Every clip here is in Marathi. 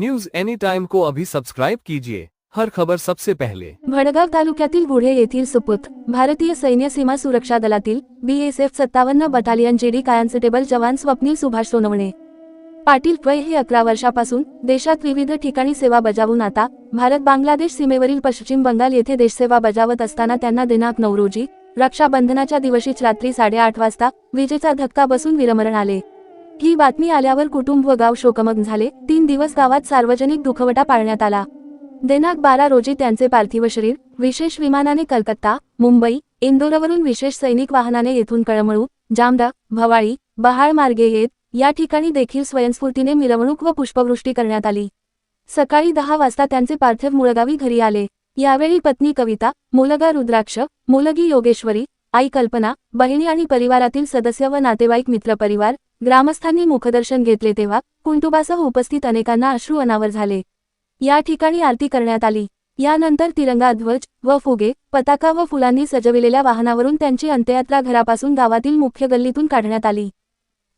न्यूज एनी टाइम को अभी सबस्क्राइब कीजिए। हर खबर सबसे पहले। भडगाव तालुक्यातील गुढे येथील सुपुत भारतीय सैन्य सीमा सुरक्षा दलातील बीएसएफ सत्तावन्न बटालियन जेडी कॉन्स्टेबल जवान स्वप्नील सुभाष सोनवणे. पाटील वय हे अकरा वर्षापासून देशात विविध ठिकाणी सेवा बजावून आता भारत बांगलादेश सीमेवरील पश्चिम बंगाल येथे देशसेवा बजावत असताना त्यांना दिनांक नऊ रोजी रक्षाबंधनाच्या दिवशीच रात्री साडेआठ वाजता विजेचा धक्का बसून विरमरण आले. ही बातमी आल्यावर कुटुंब व गाव शोकमग्न झाले. तीन दिवस गावात सार्वजनिक दुखवटा पाळण्यात आला. दिनांक बारा रोजी त्यांचे पार्थिव शरीर विशेष विमानाने कलकत्ता मुंबई इंदोरवरून विशेष सैनिक वाहनाने येथून कळमळू जामडा भवाळी बहाळ मार्गे येत या ठिकाणी देखील स्वयंस्फूर्तीने मिरवणूक व पुष्पवृष्टी करण्यात आली. सकाळी दहा वाजता त्यांचे पार्थिव मुळगावी घरी आले. यावेळी पत्नी कविता मुलगा रुद्राक्ष मुलगी योगेश्वरी आई कल्पना बहिणी आणि परिवारातील सदस्य व नातेवाईक मित्रपरिवार ग्रामस्थांनी मुखदर्शन घेतले तेव्हा कुंटुबासह उपस्थित अनेकांना अश्रू अनावर झाले. या ठिकाणी आरती करण्यात आली. यानंतर तिरंगा ध्वज व फुगे पताका व फुलांनी सजविलेल्या वाहनावरून त्यांची अंत्ययात्रा घरापासून गावातील मुख्य गल्लीतून काढण्यात आली.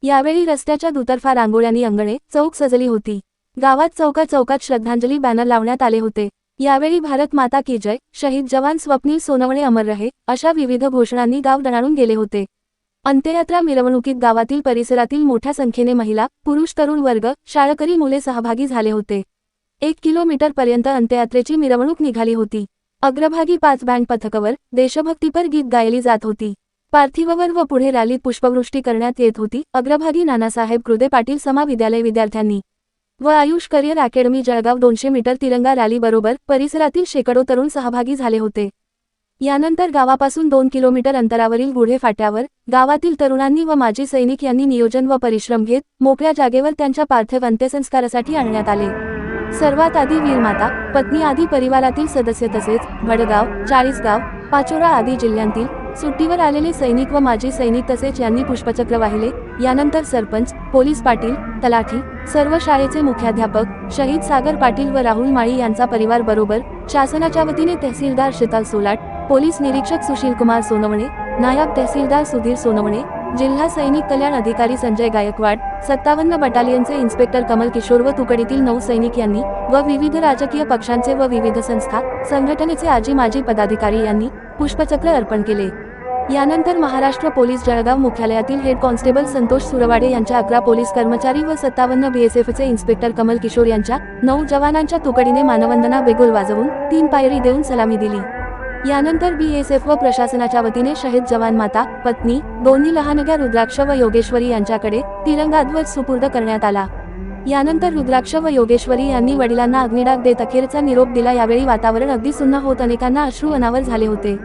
यावेळी रस्त्याच्या दुतर्फा रांगोळ्यांनी अंगणे चौक सजली होती. गावात चौका चौकात श्रद्धांजली बॅनर लावण्यात आले होते. यावेळी भारत माता की जय शहीद जवान स्वप्नील सोनवणे अमर रहे अशा विविध घोषणांनी गाव दणाणून गेले होते. अंत्ययात्रा मिरवणुकीत गावातील परिसरातील मोठ्या संख्येने महिला पुरुष तरुण वर्ग शाळकरी मुले सहभागी झाले होते. एक किलोमीटर पर्यंत अंत्ययात्रेची मिरवणूक निघाली होती. अग्रभागी पाच बँड पथकवर देशभक्तीपर गीत गायली जात होती. पार्थिववर व पुढे रॅलीत पुष्पवृष्टी करण्यात येत होती अग्रभागी नानासाहेब कृदे पाटील समाविद्यालय विद्यार्थ्यांनी. व आयुष करिअर अकॅडमी जळगाव दोनशे मीटर तिरंगा रॅली बरोबर परिसरातील शेकडो तरुण सहभागी झाले होते. यानंतर गावापासून दोन किलोमीटर अंतरावरील गुढे फाट्यावर गावातील तरुणांनी व माजी सैनिक यांनी नियोजन व परिश्रम घेत मोकळ्या जागेवर त्यांच्या पार्थिव अंत्यसंस्कारासाठी आणण्यात आले. सर्वात आधी वीरमाता पत्नी आदी परिवारातील सदस्य तसेच भडगाव चाळीसगाव पाचोरा आदी जिल्ह्यांतील सुट्टीवर आलेले सैनिक व माजी सैनिक तसेच यांनी पुष्पचक्र वाहिले. यानंतर सरपंच पोलीस पाटील तलाठी सर्व शाळेचे मुख्याध्यापक शहीद सागर पाटील व राहुल माळी यांचा परिवार बरोबर शासनाच्या वतीने तहसीलदार शीतल सोलाट पोलीस निरीक्षक सुशील कुमार सोनवणे नायब तहसीलदार सुधीर सोनवणे जिल्हा सैनिक कल्याण अधिकारी संजय गायकवाड सत्तावन्न बटालियनचे इन्स्पेक्टर कमल किशोर व तुकडीतील नऊ सैनिक यांनी व विविध राजकीय पक्षांचे व विविध संस्था संघटनेचे आजी माजी पदाधिकारी यांनी पुष्पचक्र अर्पण केले. यानंतर महाराष्ट्र पोलीस जळगाव मुख्यालयातील हेड कॉन्स्टेबल संतोष सुरवाडे यांच्या अकरा पोलीस कर्मचारी व सत्तावन्न बीएसएफचे इन्स्पेक्टर कमल किशोर यांच्या नऊ जवानांच्या तुकडीने मानवंदना बेगुल वाजवून तीन पायरी देऊन सलामी दिली. यानंतर बीएसएफ व प्रशासनाच्या वतीने शहीद जवान माता पत्नी दोन्ही लहानग्या रुद्राक्ष व योगेश्वरी यांच्याकडे तिरंगा ध्वज सुपूर्द करण्यात आला. यानंतर रुद्राक्ष व योगेश्वरी यांनी वडिलांना अग्निडाग देत अखेरचा निरोप दिला. यावेळी वातावरण अगदी सुन्न होत अनेकांना अश्रू अनावर झाले होते.